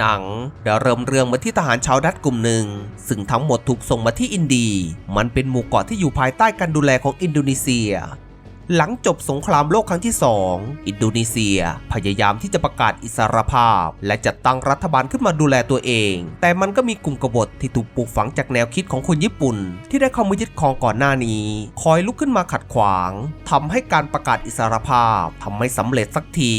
หนังได้เริ่มเรื่องมาที่ทหารชาวดัตกลุ่มหนึ่ง ซึ่งทั้งหมดถูกส่งมาที่อินดี มันเป็นหมู่เกาะที่อยู่ภายใต้การดูแลของอินโดนีเซีย หลังจบสงครามโลกครั้งที่ 2 อินโดนีเซีย พยายามที่จะประกาศอิสรภาพ และจัดตั้งรัฐบาลขึ้นมาดูแลตัวเอง แต่มันก็มีกลุ่มกบฏที่ถูกปลูกฝังจากแนวคิดของคนญี่ปุ่น ที่ได้เข้ามายึดครองก่อนหน้านี้ คอยลุกขึ้นมาขัดขวางทำให้การประกาศอิสรภาพทำไม่สำเร็จสักที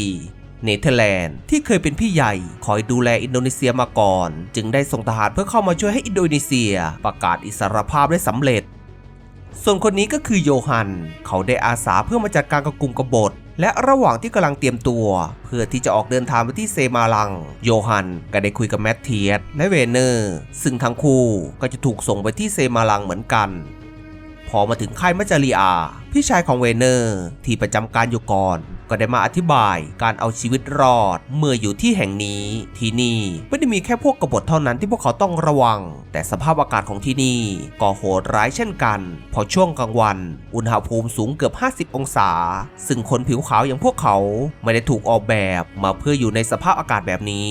เนเธอร์แลนด์ที่เคยเป็นพี่ใหญ่คอยดูแลอินโดนีเซียมาก่อน จึงได้ส่งทหารเพื่อเข้ามาช่วยให้อินโดนีเซียประกาศอิสรภาพได้สำเร็จ ส่วนคนนี้ก็คือโยฮัน เขาได้อาสาเพื่อมาจัดการกับกลุ่มกบฏและระหว่างที่กำลังเตรียมตัว เพื่อที่จะออกเดินทางไปที่เซมาลัง โยฮันก็ได้คุยกับแมทเทียสและเวเนอร์ ซึ่งทั้งคู่ก็จะถูกส่งไปที่เซมาลังเหมือนกัน พอมาถึงค่ายมัจจารีอา พี่ชายของเวเนอร์ที่ประจำการอยู่ก่อน ก็ได้มาอธิบายการเอาชีวิตรอดเมื่ออยู่ที่แห่งนี้ ที่นี่ไม่ได้มีแค่พวกกบฏเท่านั้นที่พวกเขาต้องระวัง แต่สภาพอากาศของที่นี่ก็โหดร้ายเช่นกัน พอช่วงกลางวัน อุณหภูมิสูงเกือบ 50 องศา ซึ่งคนผิวขาวอย่างพวกเขาไม่ได้ถูกออกแบบมาเพื่ออยู่ในสภาพอากาศแบบนี้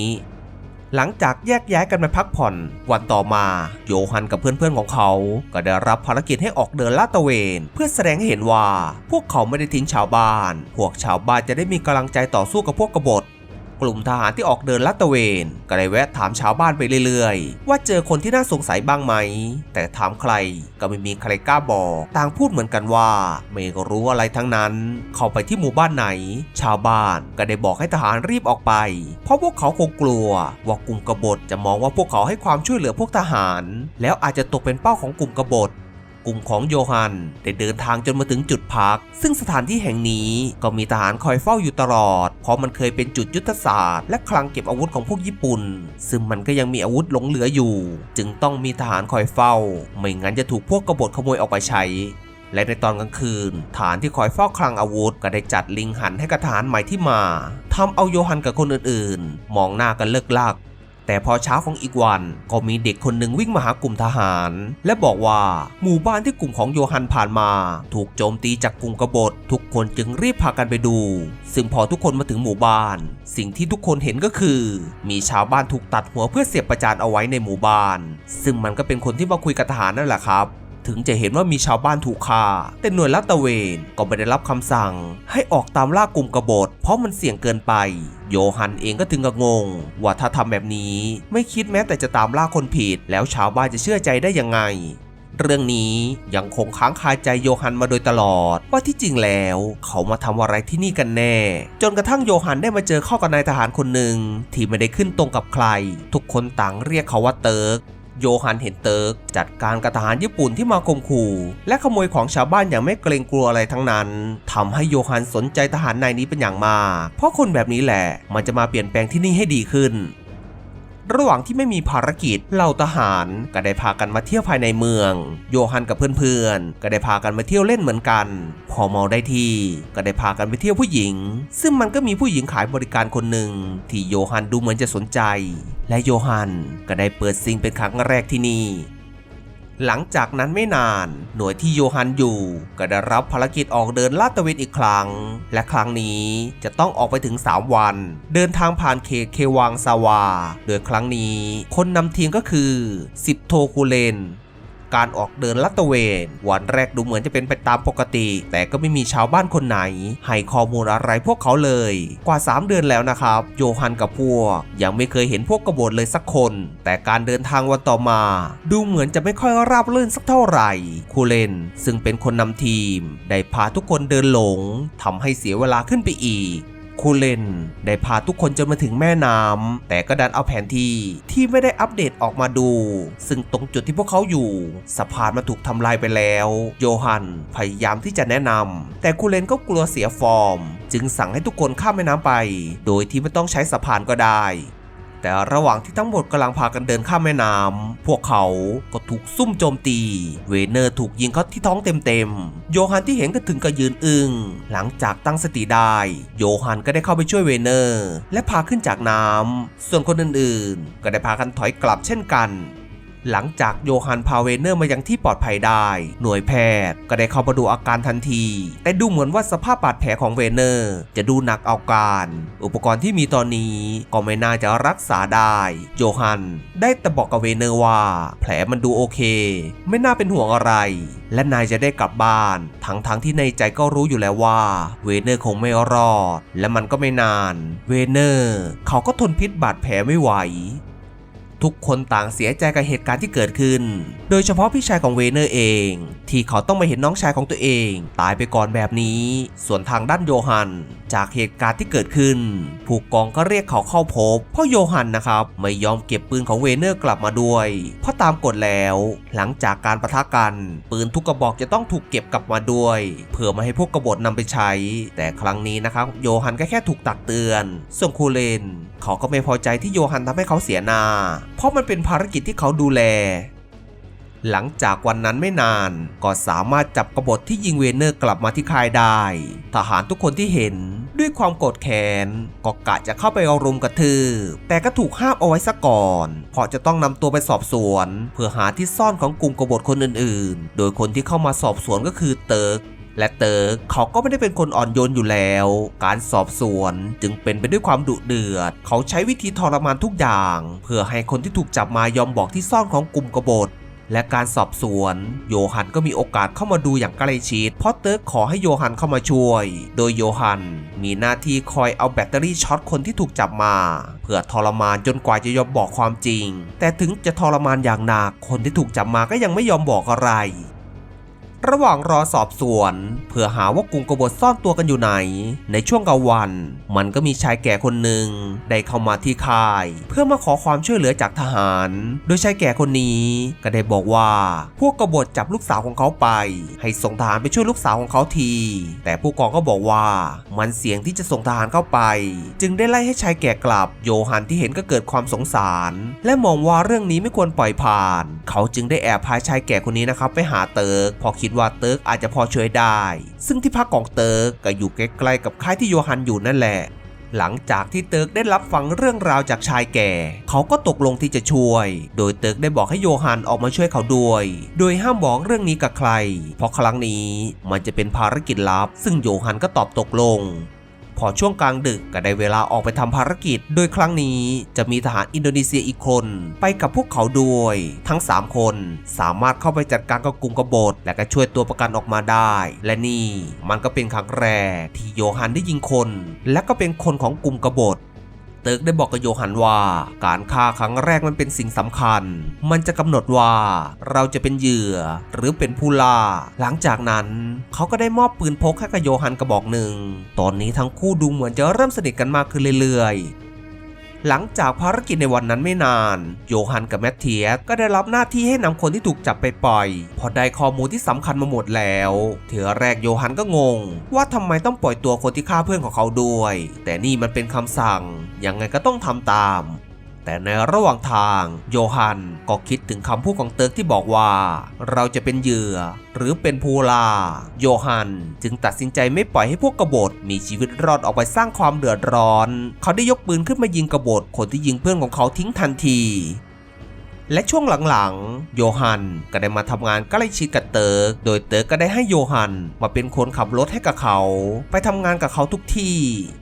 หลังจากแยกย้ายกันไปพักผ่อน วันต่อมา โยฮันกับเพื่อนๆของเขา ก็ได้รับภารกิจให้ออกเดินลาดตระเวน เพื่อแสดงให้เห็นว่า พวกเขาไม่ได้ทิ้งชาวบ้าน พวกชาวบ้านจะได้มีกำลังใจต่อสู้กับพวกกบฏ กลุ่มทหารที่ออกเดินลาดตระเวน ก็ได้แวะถามชาวบ้านไปเรื่อยๆ ว่าเจอคนที่น่าสงสัยบ้างไหม แต่ถามใครก็ไม่มีใครกล้าบอก ต่างพูดเหมือนกันว่า ไม่รู้อะไรทั้งนั้น เข้าไปที่หมู่บ้านไหน ชาวบ้านก็ได้บอกให้ทหารรีบออกไป เพราะพวกเขาคงกลัว ว่ากลุ่มกบฏจะมองว่าพวกเขาให้ความช่วยเหลือพวกทหาร แล้วอาจจะตกเป็นเป้าของกลุ่มกบฏ กลุ่มของโยฮันได้เดินทางจนมาถึงจุดพัก ซึ่งสถานที่แห่งนี้ก็มีทหารคอยเฝ้าอยู่ตลอด เพราะมันเคยเป็นจุดยุทธศาสตร์และคลังเก็บอาวุธของพวกญี่ปุ่น ซึ่งมันก็ยังมีอาวุธหลงเหลืออยู่ จึงต้องมีทหารคอยเฝ้า ไม่งั้นจะถูกพวกกบฏขโมยออกไปใช้และในตอนกลางคืน ฐานที่คอยเฝ้าคลังอาวุธก็ได้จัดลิงหันให้กับทหารใหม่ที่มาทำเอาโยฮันกับคนอื่นๆ มองหน้ากันเลิกลัก แต่พอเช้าของอีกวันก็มีเด็กคนหนึ่งวิ่งมาหากลุ่มทหาร และบอกว่าหมู่บ้านที่กลุ่มของโยฮันผ่านมา ถูกโจมตีจากกลุ่มกบฏ ทุกคนจึงรีบพากันไปดู ซึ่งพอทุกคนมาถึงหมู่บ้าน สิ่งที่ทุกคนเห็นก็คือ มีชาวบ้านถูกตัดหัวเพื่อเสียบประจานเอาไว้ในหมู่บ้าน ซึ่งมันก็เป็นคนที่มาคุยกับทหารนั่นแหละครับ ถึงจะเห็นว่ามีชาวบ้านถูกฆ่า แต่หน่วยลาดตระเวนก็ไม่ได้รับคำสั่ง ให้ออกตามล่ากลุ่มกบฏ เพราะมันเสี่ยงเกินไป โยฮันเองก็ถึงกับงง ว่าถ้าทำแบบนี้ไม่คิดแม้แต่จะตามล่าคนผิด แล้วชาวบ้านจะเชื่อใจได้ยังไงเรื่องนี้ยังคงค้างคาใจโยฮันมาโดยตลอด ว่าที่จริงแล้วเขามาทำอะไรที่นี่กันแน่ จนกระทั่งโยฮันได้มาเจอเข้ากับนายทหารคนหนึ่งที่ไม่ได้ขึ้นตรงกับใคร ทุกคนต่างเรียกเขาว่าเติร์ก โยฮันเห็นเติร์กจัดการกับทหารญี่ปุ่นที่มาข่มขู่ และขโมยของชาวบ้านอย่างไม่เกรงกลัวอะไรทั้งนั้นทำให้โยฮันสนใจทหารนายนี้เป็นอย่างมาก เพราะคนแบบนี้แหละ มันจะมาเปลี่ยนแปลงที่นี่ให้ดีขึ้น ระหว่างที่ไม่มีภารกิจเหล่าทหารก็ได้พากันมาเที่ยวภายในเมือง โยฮันกับเพื่อนๆ ก็ได้พากันมาเที่ยวเล่นเหมือนกัน พอเมาได้ที่ก็ได้พากันไปเที่ยวผู้หญิง ซึ่งมันก็มีผู้หญิงขายบริการคนหนึ่งที่โยฮันดูเหมือนจะสนใจ และโยฮันก็ได้เปิดซิงเป็นครั้งแรกที่นี่ หลังจากนั้นไม่นาน หน่วยที่โยฮันอยู่ ก็ได้รับภารกิจออกเดินลาดตระเวนอีกครั้ง และครั้งนี้จะต้องออกไปถึง 3 วัน เดินทางผ่านเขตเควังซาวา โดยครั้งนี้คนนำทีมก็คือ สิบโทคูเลน การออกเดินลาดตระเวน วันแรกดูเหมือนจะเป็นไปตามปกติ แต่ก็ไม่มีชาวบ้านคนไหน ให้ข้อมูลอะไรพวกเขาเลย กว่า 3 เดือนแล้วนะครับ โยฮันกับพวกยังไม่เคยเห็นพวกกบฏเลยสักคน แต่การเดินทางวันต่อมา ดูเหมือนจะไม่ค่อยราบรื่นสักเท่าไหร่คูเลน ซึ่งเป็นคนนำทีม ได้พาทุกคนเดินหลงทำให้เสียเวลาขึ้นไปอีก คูเลน ได้พาทุกคนจนมาถึงแม่น้ำแต่ก็ดันเอาแผนที่ที่ไม่ได้อัปเดตออกมาดู ซึ่งตรงจุดที่พวกเขาอยู่ สะพานมาถูกทำลายไปแล้ว โยฮันพยายามที่จะแนะนำแต่คูเลนก็กลัวเสียฟอร์ม จึงสั่งให้ทุกคนข้ามแม่น้ำไป โดยที่ไม่ต้องใช้สะพานก็ได้ แต่ระหว่างที่ทั้งหมดกำลังพากันเดินข้ามแม่น้ำพวกเขาก็ถูกซุ่มโจมตี เวเนอร์ถูกยิงเข้าที่ท้องเต็มๆ โยฮันที่เห็นก็ถึงกับยืนอึง้งหลังจากตั้งสติได้ โยฮันก็ได้เข้าไปช่วยเวเนอร์ และพาขึ้นจากน้ำส่วนคนอื่นๆ ก็ได้พากันถอยกลับเช่นกัน หลังจากโยฮันพาเวเนอร์มายังที่ปลอดภัยได้ หน่วยแพทย์ก็ได้เข้ามาดูอาการทันที แต่ดูเหมือนว่าสภาพบาดแผลของเวเนอร์ จะดูหนักเอาการ อุปกรณ์ที่มีตอนนี้ก็ไม่น่าจะรักษาได้ โยฮันได้แต่บอกกับเวเนอร์ว่า แผลมันดูโอเค ไม่น่าเป็นห่วงอะไร และนายจะได้กลับบ้าน ทั้งๆทที่ในใจก็รู้อยู่แล้วว่า เวเนอร์คงไม่รอด และมันก็ไม่นาน เวเนอร์ เขาก็ทนพิษบาดแผลไม่ไหว ทุกคนต่างเสียใจกับเหตุการณ์ที่เกิดขึ้น โดยเฉพาะพี่ชายของเวเนอร์เอง ที่เขาต้องมาเห็นน้องชายของตัวเอง ตายไปก่อนแบบนี้ ส่วนทางด้านโยฮัน จากเหตุการณ์ที่เกิดขึ้น ผู้กองก็เรียกเขาเข้าพบพราะโยฮันนะครับ ไม่ยอมเก็บปืนของเวเนอร์กลับมาด้วย เพราะตามกฎแล้ว หลังจากการประทะกัน ปืนทุกกระบอกจะต้องถูกเก็บกลับมาด้วย เพื่อไม่ให้พวกกบฏนำไปใช้ แต่ครั้งนี้นะครับ โยฮันก็แค่ถูกตักเตือน ส่วนคูเลน เขาก็ไม่พอใจที่โยฮันทำให้เขาเสียหน้า เพราะมันเป็นภารกิจที่เขาดูแล หลังจากวันนั้นไม่นาน ก็สามารถจับกบฏที่ยิงเวนเนอร์กลับมาที่ค่ายได้ ทหารทุกคนที่เห็นด้วยความโกรธแค้นก็กะจะเข้าไปเอารุมกระทืบแต่ก็ถูกห้ามเอาไว้ซะก่อน เพราะจะต้องนำตัวไปสอบสวน เพื่อหาที่ซ่อนของกลุ่มกบฏคนอื่นๆ โดยคนที่เข้ามาสอบสวนก็คือเติร์กและเติร์กเขาก็ไม่ได้เป็นคนอ่อนโยนอยู่แล้ว การสอบสวนจึงเป็นไปด้วยความดุเดือด เขาใช้วิธีทรมานทุกอย่าง เพื่อให้คนที่ถูกจับมายอมบอกที่ซ่อนของกลุ่มกบฏ และการสอบสวน โยฮันก็มีโอกาสเข้ามาดูอย่างใกล้ชิดเพราะเติร์กขอให้โยฮันเข้ามาช่วย โดยโยฮันมีหน้าที่คอยเอาแบตเตอรี่ช็อตคนที่ถูกจับมา เพื่อทรมานจนกว่าจะยอมบอกความจริง แต่ถึงจะทรมานอย่างหนักคนที่ถูกจับมาก็ยังไม่ยอมบอกอะไร ระหว่างรอสอบสวน เพื่อหาว่ากลุ่มกบฏซ่อนตัวกันอยู่ไหน ในช่วงกลางวัน มันก็มีชายแก่คนหนึ่งได้เข้ามาที่ค่าย เพื่อมาขอความช่วยเหลือจากทหาร โดยชายแก่คนนี้ก็ได้บอกว่า พวกกบฏจับลูกสาวของเขาไป ให้ส่งทหารไปช่วยลูกสาวของเขาที แต่ผู้กองก็บอกว่ามันเสี่ยงที่จะส่งทหารเข้าไป จึงได้ไล่ให้ชายแก่กลับ โยฮันที่เห็นก็เกิดความสงสาร และมองว่าเรื่องนี้ไม่ควรปล่อยผ่าน เขาจึงได้แอบพาชายแก่คนนี้นะครับไปหาเติร์กพอคิดว่าเติร์กอาจจะพอช่วยได้ ซึ่งที่พักของเติร์กก็อยู่ใกล้ๆกับค่ายที่โยฮันอยู่นั่นแหละ หลังจากที่เติร์กได้รับฟังเรื่องราวจากชายแก่ เขาก็ตกลงที่จะช่วย โดยเติร์กได้บอกให้โยฮันออกมาช่วยเขาด้วย โดยห้ามบอกเรื่องนี้กับใคร เพราะครั้งนี้มันจะเป็นภารกิจลับ ซึ่งโยฮันก็ตอบตกลง พอช่วงกลางดึกก็ได้เวลาออกไปทำภารกิจ โดยครั้งนี้จะมีทหารอินโดนีเซียอีกคน ไปกับพวกเขาด้วย ทั้ง 3 คนสามารถเข้าไปจัดการกับกลุ่มกบฏ และก็ช่วยตัวประกันออกมาได้ และนี่มันก็เป็นครั้งแรกที่โยฮันได้ยิงคน และก็เป็นคนของกลุ่มกบฏ เติร์กได้บอกกับโยฮันว่า การฆ่าครั้งแรกมันเป็นสิ่งสำคัญ มันจะกำหนดว่าเราจะเป็นเหยื่อหรือเป็นผู้ล่า หลังจากนั้น เขาก็ได้มอบปืนพกให้กับโยฮันกระบอกหนึ่ง ตอนนี้ทั้งคู่ดูเหมือนจะเริ่มสนิทกันมากขึ้นเรื่อยๆ หลังจากภารกิจในวันนั้นไม่นาน โยฮันกับแมทเทียสก็ได้รับหน้าที่ให้นำคนที่ถูกจับไปปล่อย พอได้ข้อมูลที่สำคัญมาหมดแล้วเถือแรกโยฮันก็งง ว่าทำไมต้องปล่อยตัวคนที่ฆ่าเพื่อนของเขาด้วย แต่นี่มันเป็นคำสั่งยังไงก็ต้องทำตาม แต่ในระหว่างทางโยฮันก็คิดถึงคำพูดของเติร์กที่บอกว่า เราจะเป็นเหยื่อ หรือเป็นภูลา โยฮันจึงตัดสินใจไม่ปล่อยให้พวกกบฏมีชีวิตรอดออกไปสร้างความเดือดร้อน เขาได้ยกปืนขึ้นมายิงกบฏคนที่ยิงเพื่อนของเขาทิ้งทันที และช่วงหลังๆ โยฮันก็ได้มาทำงานใกล้ชิดกับเติร์ก โดยเติร์กก็ได้ให้โยฮันมาเป็นคนขับรถให้กับเขา ไปทำงานกับเขาทุกที่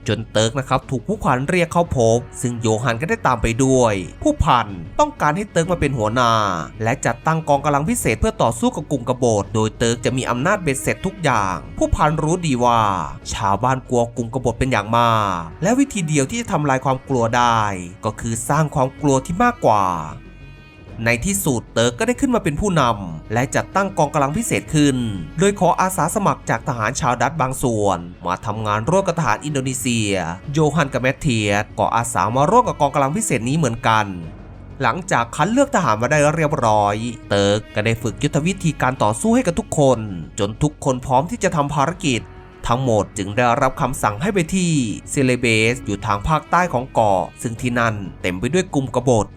จนเติร์กนะครับถูกผู้พันเรียกเข้าพบ ซึ่งโยฮันก็ได้ตามไปด้วย ผู้พันต้องการให้เติร์กมาเป็นหัวหน้า และจัดตั้งกองกำลังพิเศษเพื่อต่อสู้กับกลุ่มกบฏ โดยเติร์กจะมีอำนาจเบ็ดเสร็จทุกอย่าง ผู้พันรู้ดีว่า ชาวบ้านกลัวกลุ่มกบฏเป็นอย่างมาก และวิธีเดียวที่จะทำลายความกลัวได้ ก็คือสร้างความกลัวที่มากกว่า ในที่สุดเติร์กก็ได้ขึ้นมาเป็นผู้นำและจัดตั้งกองกำลังพิเศษขึ้น โดยขออาสาสมัครจากทหารชาวดัตบางส่วน มาทำงานร่วมกับทหารอินโดนีเซีย โยฮันกับแมทเทียสก็อาสามาร่วมกับกองกำลังพิเศษนี้เหมือนกันหลังจากคัดเลือกทหารมาได้เรียบร้อย เติร์กก็ได้ฝึกยุทธวิธีการต่อสู้ให้กับทุกคน จนทุกคนพร้อมที่จะทำภารกิจ ทั้งหมดจึงได้รับคำสั่งให้ไปที่เซเลเบสอยู่ทางภาคใต้ของเกาะ ซึ่งที่นั่นเต็มไปด้วยกลุ่มกบฏ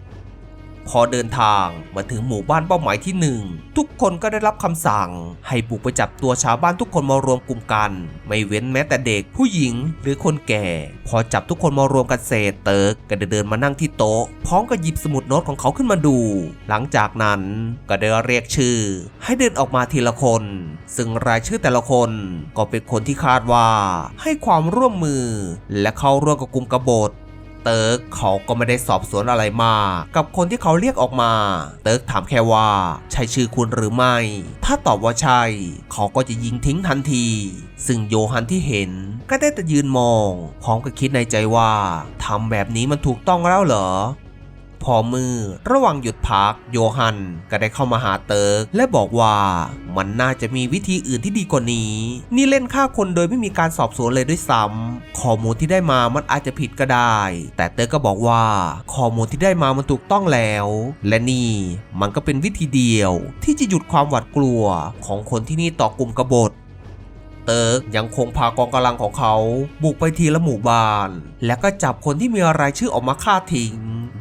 พอเดินทางมาถึงหมู่บ้านเป้าหมายที่หนึ่งทุกคนก็ได้รับคำสั่ง ให้บุกไปจับตัวชาวบ้านทุกคนมารวมกลุ่มกัน ไม่เว้นแม้แต่เด็กผู้หญิงหรือคนแก่ พอจับทุกคนมารวมกันเสร็จเติร์กก็ได้เดินมานั่งที่โต๊ะ พร้อมกับหยิบสมุดโน้ตของเขาขึ้นมาดู หลังจากนั้นก็ได้เรียกชื่อ ให้เดินออกมาทีละคน ซึ่งรายชื่อแต่ละคนก็เป็นคนที่คาดว่า ให้ความร่วมมือ และเข้าร่วมกับกลุ่มกบฏ เติร์กเขาก็ไม่ได้สอบสวนอะไรมากกับคนที่เขาเรียกออกมา เติร์กถามแค่ว่า ใช่ชื่อคุณหรือไม่ ถ้าตอบว่าใช่ เขาก็จะยิงทิ้งทันที ซึ่งโยฮันที่เห็นก็ได้แต่ยืนมอง พร้อมกับคิดในใจว่าทำแบบนี้มันถูกต้องแล้วเหรอ พอมือ ระหว่างหยุดพัก โยฮันก็ได้เข้ามาหาเติร์กและบอกว่ามันน่าจะมีวิธีอื่นที่ดีกว่านี้ นี่เล่นฆ่าคนโดยไม่มีการสอบสวนเลยด้วยซ้ำข้อมูลที่ได้มามันอาจจะผิดก็ได้ แต่เติร์กก็บอกว่าข้อมูลที่ได้มามันถูกต้องแล้ว และนี่มันก็เป็นวิธีเดียว ที่จะหยุดความหวาดกลัวของคนที่นี่ต่อกลุ่มกบฏเติร์กยังคงพากองกำลังของเขา บุกไปทีละหมู่บ้าน และก็จับคนที่มีรายชื่อออกมาฆ่าทิ้ง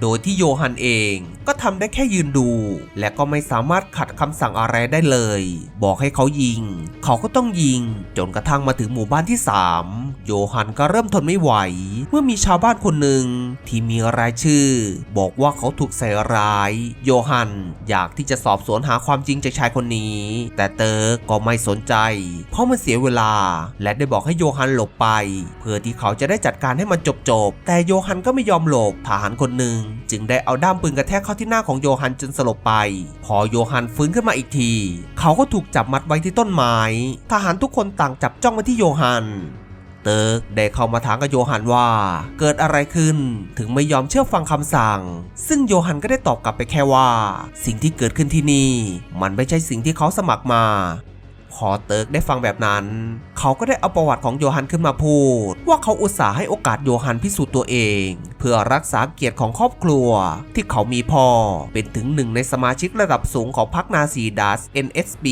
โดยที่โยฮันเองก็ทำได้แค่ยืนดู และก็ไม่สามารถขัดคำสั่งอะไรได้เลย บอกให้เขายิง เขาก็ต้องยิง จนกระทั่งมาถึงหมู่บ้านที่ 3 โยฮันก็เริ่มทนไม่ไหว เมื่อมีชาวบ้านคนหนึ่งที่มีรายชื่อ บอกว่าเขาถูกใส่ร้าย โยฮันอยากที่จะสอบสวนหาความจริงจากชายคนนี้ แต่เติร์กก็ไม่สนใจ เพราะมันเสียเวลา และได้บอกให้โยฮันหลบไป เพื่อที่เขาจะได้จัดการให้มันจบๆแต่โยฮันก็ไม่ยอมหลบทหารคนหนึ่งจึงได้เอาด้ามปืนกระแทกเข้าที่หน้าของโยฮันจนสลบไป พอโยฮันฟื้นขึ้นมาอีกที เขาก็ถูกจับมัดไว้ที่ต้นไม้ทหารทุกคนต่างจับจ้องมาที่โยฮันเติร์กได้เข้ามาถามกับโยฮันว่า เกิดอะไรขึ้นถึงไม่ยอมเชื่อฟังคำสั่ง ซึ่งโยฮันก็ได้ตอบกลับไปแค่ว่า สิ่งที่เกิดขึ้นที่นี่ มันไม่ใช่สิ่งที่เขาสมัครมา พอเติร์กได้ฟังแบบนั้น เขาก็ได้เอาประวัติของโยฮันขึ้นมาพูด ว่าเขาอุตส่าห์ให้โอกาสโยฮันพิสูจน์ตัวเอง เพื่อรักษาเกียรติของครอบครัว ที่เขามีพ่อเป็นถึงหนึ่งในสมาชิกระดับสูงของพรรคนาซีดัส NSB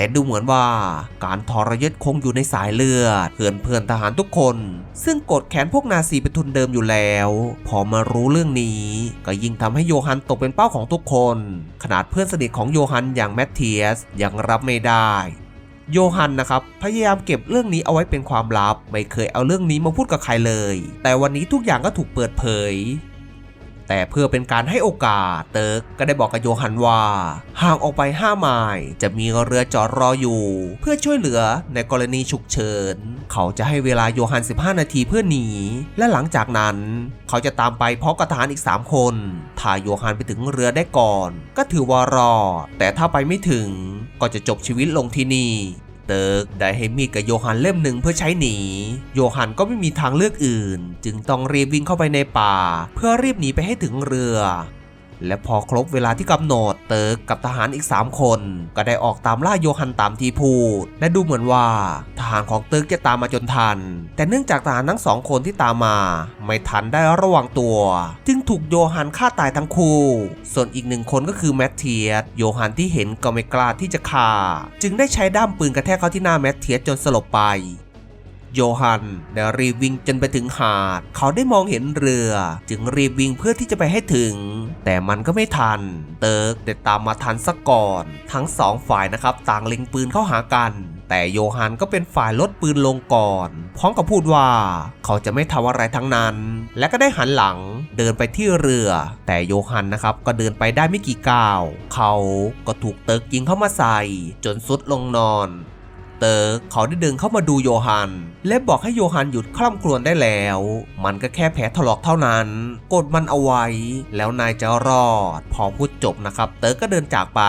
แต่ดูเหมือนว่าการทรยศคงอยู่ในสายเลือด เพื่อนเพื่อนทหารทุกคน ซึ่งกดแขนพวกนาซีเป็นทุนเดิมอยู่แล้ว พอมารู้เรื่องนี้ ก็ยิ่งทำให้โยฮันตกเป็นเป้าของทุกคน ขนาดเพื่อนสนิทของโยฮันอย่างแมทเทียสยังรับไม่ได้โยฮันนะครับพยายามเก็บเรื่องนี้เอาไว้เป็นความลับ ไม่เคยเอาเรื่องนี้มาพูดกับใครเลย แต่วันนี้ทุกอย่างก็ถูกเปิดเผย แต่เพื่อเป็นการให้โอกาสเติร์กก็ได้บอกกับโยฮันว่าห่างออกไป 5 ไมล์จะมีเรือจอดรออยู่ เพื่อช่วยเหลือในกรณีฉุกเฉิน เขาจะให้เวลาโยฮัน 15 นาทีเพื่อหนี และหลังจากนั้น เขาจะตามไปพร้อมกับทหารอีก 3 คนถ้าโยฮันไปถึงเรือได้ก่อน ก็ถือว่ารอดแต่ถ้าไปไม่ถึงก็จะจบชีวิตลงที่นี่ เติร์กได้ให้มีดกับโยฮันเล่มหนึ่งเพื่อใช้หนี โยฮันก็ไม่มีทางเลือกอื่น จึงต้องรีบวิ่งเข้าไปในป่า เพื่อรีบหนีไปให้ถึงเรือ และพอครบเวลาที่กำหนดเติร์กกับทหารอีก 3 คน ก็ได้ออกตามล่าโยฮันตามที่พูด และดูเหมือนว่า ทหารของเติร์กจะตามมาจนทัน แต่เนื่องจากทหารทั้งสองคนที่ตามมา ไม่ทันได้ระวังตัว จึงถูกโยฮันฆ่าตายทั้งคู่ ส่วนอีกหนึ่งคนก็คือแมทเทียสโยฮันที่เห็นก็ไม่กล้าที่จะฆ่า จึงได้ใช้ด้ามปืนกระแทกเข้าที่หน้าแมทเทียสจนสลบไป โยฮันได้รีบวิ่งจนไปถึงหาด เขาได้มองเห็นเรือ จึงรีบวิ่งเพื่อที่จะไปให้ถึง แต่มันก็ไม่ทัน เติร์กได้ตามมาทันซะก่อน ทั้งสองฝ่ายนะครับต่างเล็งปืนเข้าหากันแต่โยฮันก็เป็นฝ่ายลดปืนลงก่อน พร้อมกับพูดว่า เขาจะไม่ทำอะไรทั้งนั้น และก็ได้หันหลังเดินไปที่เรือ แต่โยฮันนะครับก็เดินไปได้ไม่กี่ก้าว เขาก็ถูกเติร์กยิงเข้ามาใส่ จนสุดลงนอน เตอร์ เขาได้เดินเข้ามาดูโยฮัน และบอกให้โยฮันหยุดคล่ำครวญได้แล้ว มันก็แค่แผลถลอกเท่านั้น กดมันเอาไว้ แล้วนายจะรอด พอพูดจบนะครับ เตอร์กก็เดินจากไป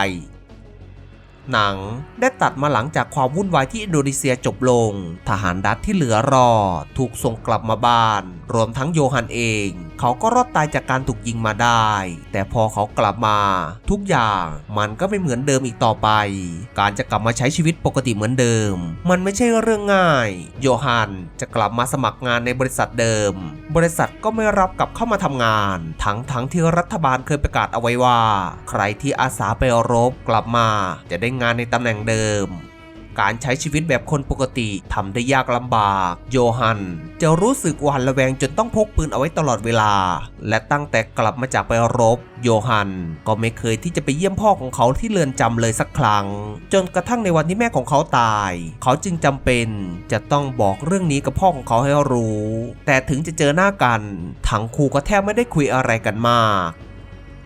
หนังได้ ตัดมาหลังจากความวุ่นวายที่อินโดนีเซียจบลง ทหารดัตที่เหลือรอดถูกส่งกลับมาบ้าน รวมทั้งโยฮันเอง เขาก็รอดตายจากการถูกยิงมาได้ แต่พอเขากลับมา ทุกอย่างมันก็ไม่เหมือนเดิมอีกต่อไป การจะกลับมาใช้ชีวิตปกติเหมือนเดิม มันไม่ใช่เรื่องง่าย โยฮันจะกลับมาสมัครงานในบริษัทเดิม บริษัทก็ไม่รับกลับเข้ามาทำงาน ทั้งทั้งที่รัฐบาลเคยประกาศเอาไว้ว่า ใครที่อาสาไปรบกลับมา จะได้งานในตำแหน่งเดิมการใช้ชีวิตแบบคนปกติทำได้ยากลำบาก โยฮัน จะรู้สึกหวาดระแวงจนต้องพกปืนเอาไว้ตลอดเวลา และตั้งแต่กลับมาจากไปรบ โยฮันก็ไม่เคยที่จะไปเยี่ยมพ่อของเขาที่เรือนจำเลยสักครั้ง จนกระทั่งในวันที่แม่ของเขาตาย เขาจึงจำเป็นจะต้องบอกเรื่องนี้กับพ่อของเขาให้รู้ แต่ถึงจะเจอหน้ากัน ทั้งคู่ก็แทบไม่ได้คุยอะไรกันมาก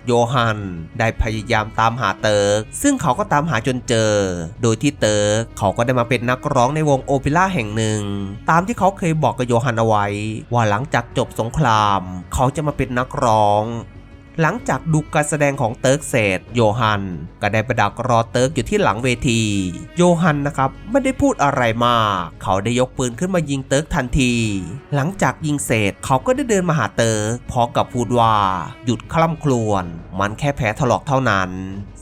โยฮัน ได้พยายามตามหาเติร์ก ซึ่งเขาก็ตามหาจนเจอ โดยที่เติร์กเขาก็ได้มาเป็นนักร้องในวงโอเปร่าแห่งหนึ่ง ตามที่เขาเคยบอกกับโยฮันเอาไว้ ว่าหลังจากจบสงคราม เขาจะมาเป็นนักร้อง หลังจากดูการแสดงของเติร์กเสร็จโยฮันก็ได้ประดักรอเติร์กอยู่ที่หลังเวที โยฮันนะครับไม่ได้พูดอะไรมาก เขาได้ยกปืนขึ้นมายิงเติร์กทันที หลังจากยิงเสร็จเขาก็ได้เดินมาหาเติร์กพร้อมกับพูดว่า หยุดคล่ำครวญมันแค่แผลถลอกเท่านั้น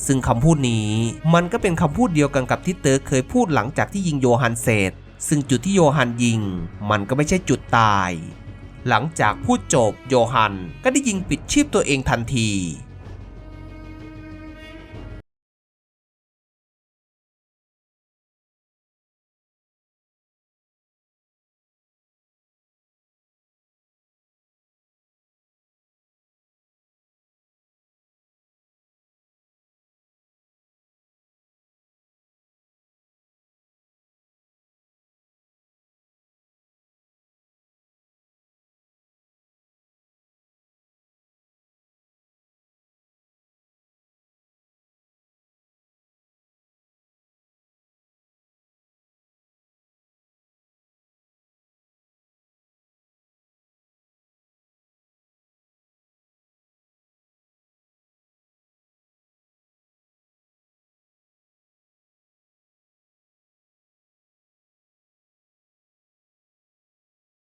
ซึ่งคำพูดนี้มันก็เป็นคำพูดเดียวกันกับที่เติร์กเคยพูดหลังจากที่ยิงโยฮันเสร็จซึ่งจุดที่โยฮันยิง มันก็ไม่ใช่จุดตาย หลังจากพูดจบโยฮันก็ได้ยิงปิดชีพตัวเองทันที